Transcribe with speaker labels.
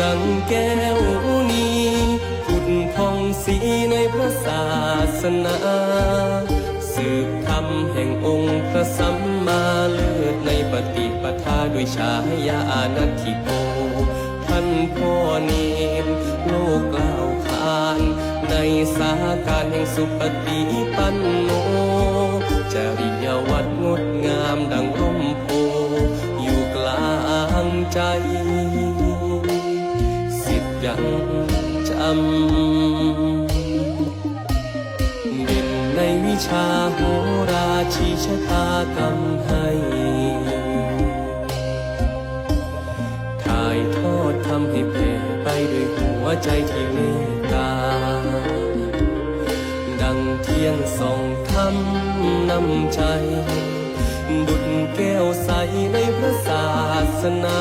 Speaker 1: ดังแก้วนี้ผุดพองสีในพระศาสนา สืบธรรมแห่งองค์พระสัมมาเลิศในปฏิปทาด้วยฉายาอานัตถิโกท่านพ่อเนมโลกกล่าวขาน ในสาการแห่งสุปฏิปันโนจริยวัดงดงามดังร่มโพอยู่กลางใจ ยังจำเด่นในวิชาโหราชีชะตากรรมให้ถ่ายทอดทำให้แผ่ไปด้วยหัวใจที่เมตตา ดังเทียนส่องทำนำใจดุดแก้วใสในพระศาสนา